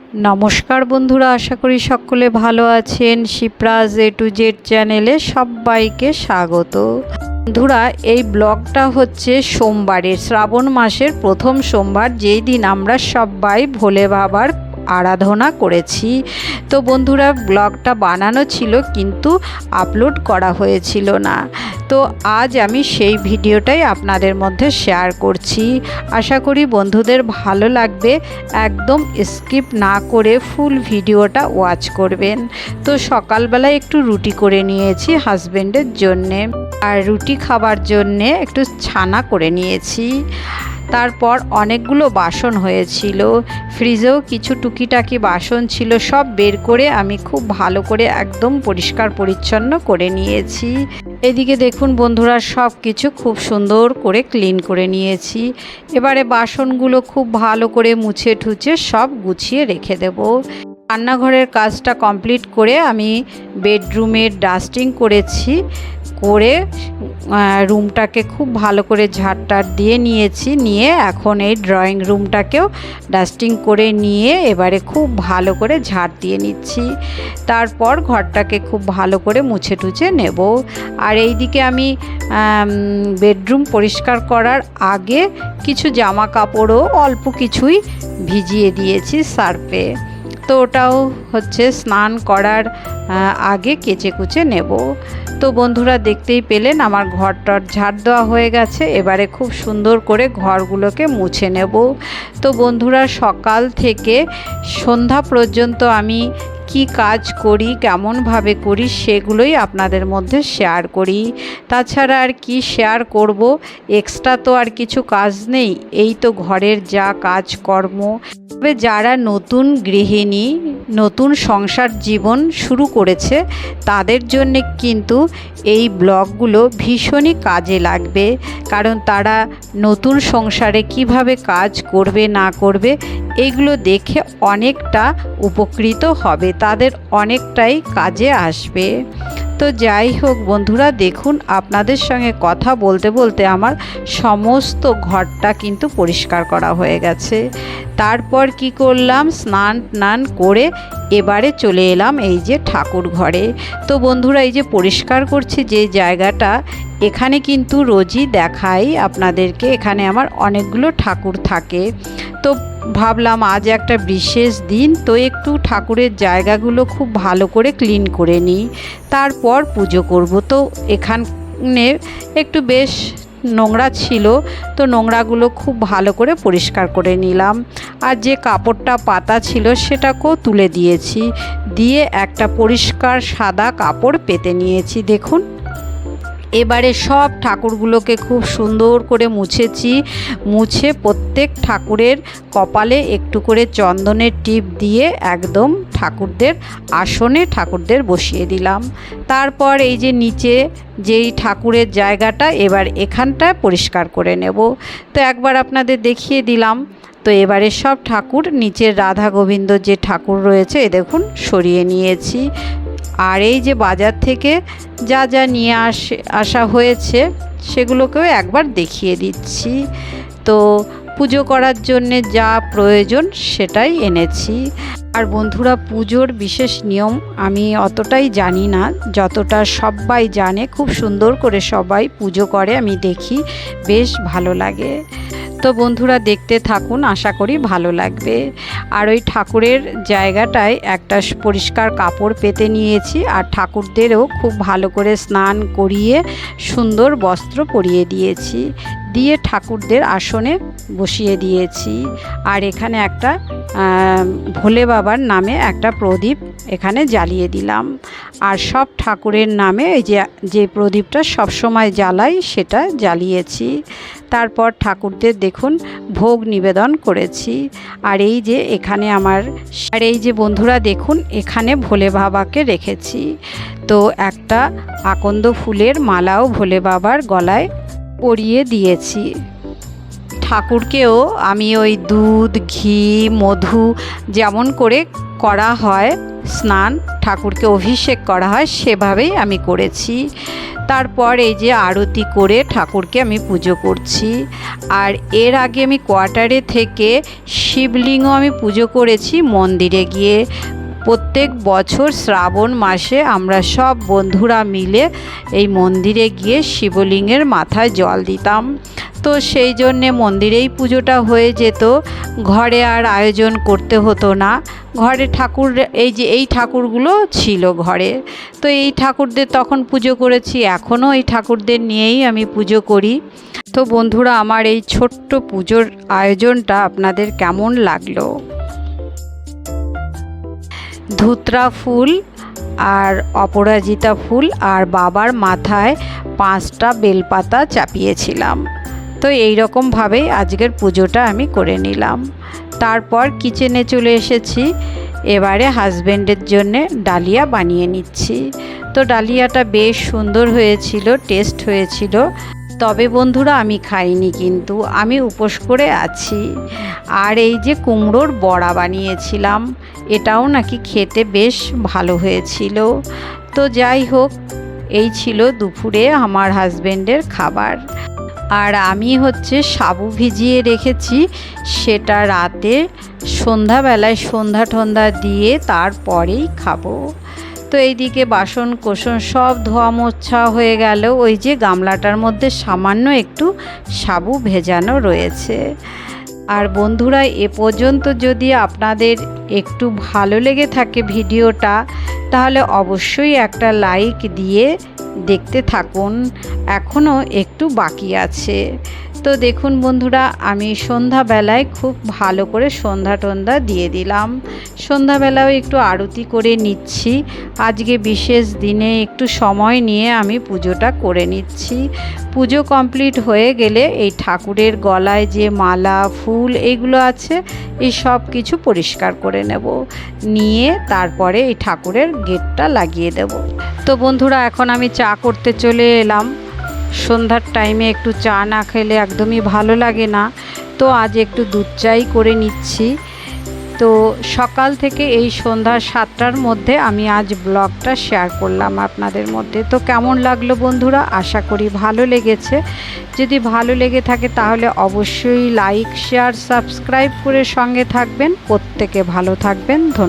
নমস্কার বন্ধুরা, আশা করি সকলে ভালো আছেন। শিপ্রাজ এ টু জেড চ্যানেলে সবাইকে স্বাগত। বন্ধুরা, এই ব্লগটা হচ্ছে সোমবারের, শ্রাবণ মাসের প্রথম সোমবার, যেই দিন আমরা সবাই ভোলে বাবার আরাধনা করেছি। তো বন্ধুরা, ব্লগটা বানানো ছিল কিন্তু আপলোড করা হয়েছিল না। তো আজ আমি সেই ভিডিওটাই আপনাদের মধ্যে শেয়ার করছি। আশা করি বন্ধুদের ভালো লাগবে। একদম স্কিপ না করে ফুল ভিডিওটা ওয়াচ করবেন। তো সকালবেলায় একটু রুটি করে নিয়েছি হাজব্যান্ডের জন্যে। আর রুটি খাবার জন্যে একটু ছানা করে নিয়েছি। তারপর অনেকগুলো বাসন হয়েছিল। ফ্রিজেও কিছু টুকিটাকি বাসন ছিল, সব বের করে আমি খুব ভালো করে একদম পরিষ্কার পরিচ্ছন্ন করে নিয়েছি। এদিকে দেখুন বন্ধুরা সব কিছু খুব সুন্দর করে ক্লিন করে নিয়েছি। এবারে বাসনগুলো খুব ভালো করে মুছে ঠুছে সব গুছিয়ে রেখে দেব। রান্নাঘরের কাজটা কমপ্লিট করে আমি বেডরুমের ডাস্টিং করেছি। করে রুমটাকে খুব ভালো করে ঝাড়টার দিয়ে নিয়েছি। নিয়ে এখন এই ড্রয়িং রুমটাকেও ডাস্টিং করে নিয়ে এবারে খুব ভালো করে ঝাড় দিয়ে নিচ্ছি। তারপর ঘরটাকে খুব ভালো করে মুছে টুছে নেব। আর এই দিকে আমি, বেডরুম পরিষ্কার করার আগে কিছু জামা কাপড়ও অল্প কিছুই ভিজিয়ে দিয়েছি সার্ফে। তো ওটাও হচ্ছে স্নান করার আগে কেচে কুচে নেব। তো বন্ধুরা দেখতেই পেলেন আমার ঘরটার ঝাড় দেওয়া হয়ে গেছে, এবারে খুব সুন্দর করে ঘরগুলোকে মুছে নেব। তো বন্ধুরা সকাল থেকে সন্ধ্যা পর্যন্ত আমি কি কাজ করি কেমনভাবে করি সেগুলোই আপনাদের মধ্যে শেয়ার করি। তাছাড়া আর কি শেয়ার করব এক্সট্রা তো আর কিছু কাজ নেই, এই তো ঘরের যা কাজকর্ম। তবে যারা নতুন গৃহিণী, নতুন সংসার জীবন শুরু করেছে, তাদের জন্য কিন্তু এই ব্লগগুলো ভীষণই কাজে লাগবে। কারণ তারা নতুন সংসারে কীভাবে কাজ করবে, না করবে এগুলো দেখে অনেকটা উপকৃত হবে, তাদের অনেকটাই কাজে আসবে। তো যাই হোক বন্ধুরা, দেখুন আপনাদের সঙ্গে কথা বলতে বলতে আমার সমস্ত ঘরটা কিন্তু পরিষ্কার করা হয়ে গেছে। তারপর কি করলাম? স্নান টান করে এবারে চলে এলাম এই যে ঠাকুর ঘরে। তো বন্ধুরা, এই যে পরিষ্কার করছি যে জায়গাটা, এখানে কিন্তু রোজই দেখাই আপনাদেরকে, এখানে আমার অনেকগুলো ঠাকুর থাকে। তো ভাবলাম আজ একটা বিশেষ দিন, তো একটু ঠাকুরের জায়গাগুলো খুব ভালো করে ক্লিন করে নিই। তারপর পুজো করব। তো এখানে একটু বেশ নোংরা ছিল, তো নোংরাগুলো খুব ভালো করে পরিষ্কার করে নিলাম। আর যে কাপড়টা পাতা ছিল সেটাকেও তুলে দিয়েছি। দিয়ে একটা পরিষ্কার সাদা কাপড় পেতে নিয়েছি, দেখুন। এবারে সব ঠাকুরগুলোকে খুব সুন্দর করে মুছেছি। মুছে প্রত্যেক ঠাকুরের কপালে একটু করে চন্দনের টিপ দিয়ে একদম ঠাকুরদের আসনে ঠাকুরদের বসিয়ে দিলাম। তারপর এই যে নিচে যেই ঠাকুরের জায়গাটা, এবার এখানটায় পরিষ্কার করে নেব। তো একবার আপনাদের দেখিয়ে দিলাম। তো এবারে সব ঠাকুর নিচের রাধা গোবিন্দ যে ঠাকুর রয়েছে, এ দেখুন, সরিয়ে নিয়েছি। আর এই যে বাজার থেকে যা যা নিয়ে আসে, আসা হয়েছে, সেগুলোকেও একবার দেখিয়ে দিচ্ছি। তো পুজো করার জন্যে যা প্রয়োজন সেটাই এনেছি। আর বন্ধুরা, পুজোর বিশেষ নিয়ম আমি অতটাই জানি না। যতটা সবাই জানে, খুব সুন্দর করে সবাই পুজো করে, আমি দেখি। বেশ ভালো লাগে। তো বন্ধুরা, দেখতে থাকুন, আশা করি ভালো লাগবে। আর ওই ঠাকুরের জায়গাটায় একটা পরিষ্কার কাপড় পেতে নিয়েছি। আর ঠাকুরদেরও খুব ভালো করে স্নান করিয়ে সুন্দর বস্ত্র পরিয়ে দিয়েছি। দিয়ে ঠাকুরদের আসনে বসিয়ে দিয়েছি। আর এখানে একটা ভোলে বাবার নামে একটা প্রদীপ এখানে জ্বালিয়ে দিলাম। আর সব ঠাকুরের নামে এই যে যে প্রদীপটা সবসময় জ্বালাই সেটা জ্বালিয়েছি। তারপর ঠাকুরদের দেখুন ভোগ নিবেদন করেছি। আর এই যে এখানে আমার, আর এই যে বন্ধুরা দেখুন এখানে ভোলে বাবাকে রেখেছি। তো একটা আকন্দ ফুলের মালাও ভোলে বাবার গলায় পরিয়ে দিয়েছি। ঠাকুরকেও আমি ওই দুধ, ঘি, মধু যেমন করে করা হয়, স্নান ঠাকুরকে অভিষেক করা হয়, সেভাবেই আমি করেছি। তারপর এই যে আরতি করে ঠাকুরকে আমি পুজো করছি। আর এর আগে আমি কোয়ার্টারে থেকে শিবলিঙ্গ আমি পুজো করেছি মন্দিরে গিয়ে। প্রত্যেক বছর শ্রাবণ মাসে আমরা সব বন্ধুরা মিলে এই মন্দিরে গিয়ে শিবলিঙ্গের মাথায় জল দিতাম। তো সেই জন্যে মন্দিরেই পুজোটা হয়ে যেত। ঘরে আর আয়োজন করতে হতো না। ঘরে ঠাকুর, এই যে এই ঠাকুরগুলো ছিল ঘরে। তো এই ঠাকুরদের তখন পুজো করেছি এখনও এই ঠাকুরদের নিয়েই আমি পুজো করি। তো বন্ধুরা, আমার এই ছোট্ট পুজোর আয়োজনটা আপনাদের কেমন লাগল? ধুতরা ফুল আর অপরাজিতা ফুল আর বাবার মাথায় পাঁচটা বেলপাতা চাপিয়েছিলাম। তো এই রকমভাবেই আজকের পুজোটা আমি করে নিলাম। তারপর কিচেনে চলে এসেছি। এবারে হাজব্যান্ডের জন্যে ডালিয়া বানিয়ে নিচ্ছি। তো ডালিয়াটা বেশ সুন্দর হয়েছিল টেস্ট হয়েছিল। তবে বন্ধুরা আমি খাইনি কিন্তু, আমি উপোস করে আছি। আর এই যে কুমড়োর বড়া বানিয়েছিলাম, এটাও নাকি খেতে বেশ ভালো হয়েছিল। তো যাই হোক, এই ছিল দুপুরে আমার হাজব্যান্ডের খাবার। আর আমি হচ্ছে সাবু ভিজিয়ে রেখেছি সেটা রাতে সন্ধ্যাবেলায় সন্ধ্যা ঠন্ধা দিয়ে তারপরেই খাব। তো এইদিকে বাসন কোসন সব ধোয়া মোছা হয়ে গেল, ওই যে গামলাটার মধ্যে সামান্য একটু সাবু ভেজানো রয়েছে। আর বন্ধুরা, এ পর্যন্ত যদি আপনাদের একটু ভালো লেগে থাকে ভিডিওটা, তাহলে অবশ্যই একটা লাইক দিয়ে দেখতে থাকুন। এখনও একটু বাকি আছে। তো দেখুন বন্ধুরা, আমি সন্ধ্যাবেলায় খুব ভালো করে সন্ধ্যা টন্ধা দিয়ে দিলাম। সন্ধ্যাবেলাও একটু আরতি করে নিচ্ছি। আজকে বিশেষ দিনে একটু সময় নিয়ে আমি পুজোটা করে নিচ্ছি। পুজো কমপ্লিট হয়ে গেলে এই ঠাকুরের গলায় যে মালা, ফুল এগুলো আছে, এই সব কিছু পরিষ্কার করে নেব। নিয়ে তারপরে এই ঠাকুরের গেটটা লাগিয়ে দেব। তো বন্ধুরা, এখন আমি চা করতে চলে এলাম। সন্ধ্যার টাইমে একটু চা না খেলে একদমই ভালো লাগে না। তো আজ একটু দুধ চাই করে নিচ্ছি। তো সকাল থেকে এই সন্ধ্যা সাতটার মধ্যে আমি আজ ব্লগটা শেয়ার করলাম আপনাদের মধ্যে। তো কেমন লাগল বন্ধুরা? আশা করি ভালো লেগেছে। যদি ভালো লেগে থাকে তাহলে অবশ্যই লাইক শেয়ার সাবস্ক্রাইব করে সঙ্গে থাকবেন। প্রত্যেকে ভালো থাকবেন। ধন্যবাদ।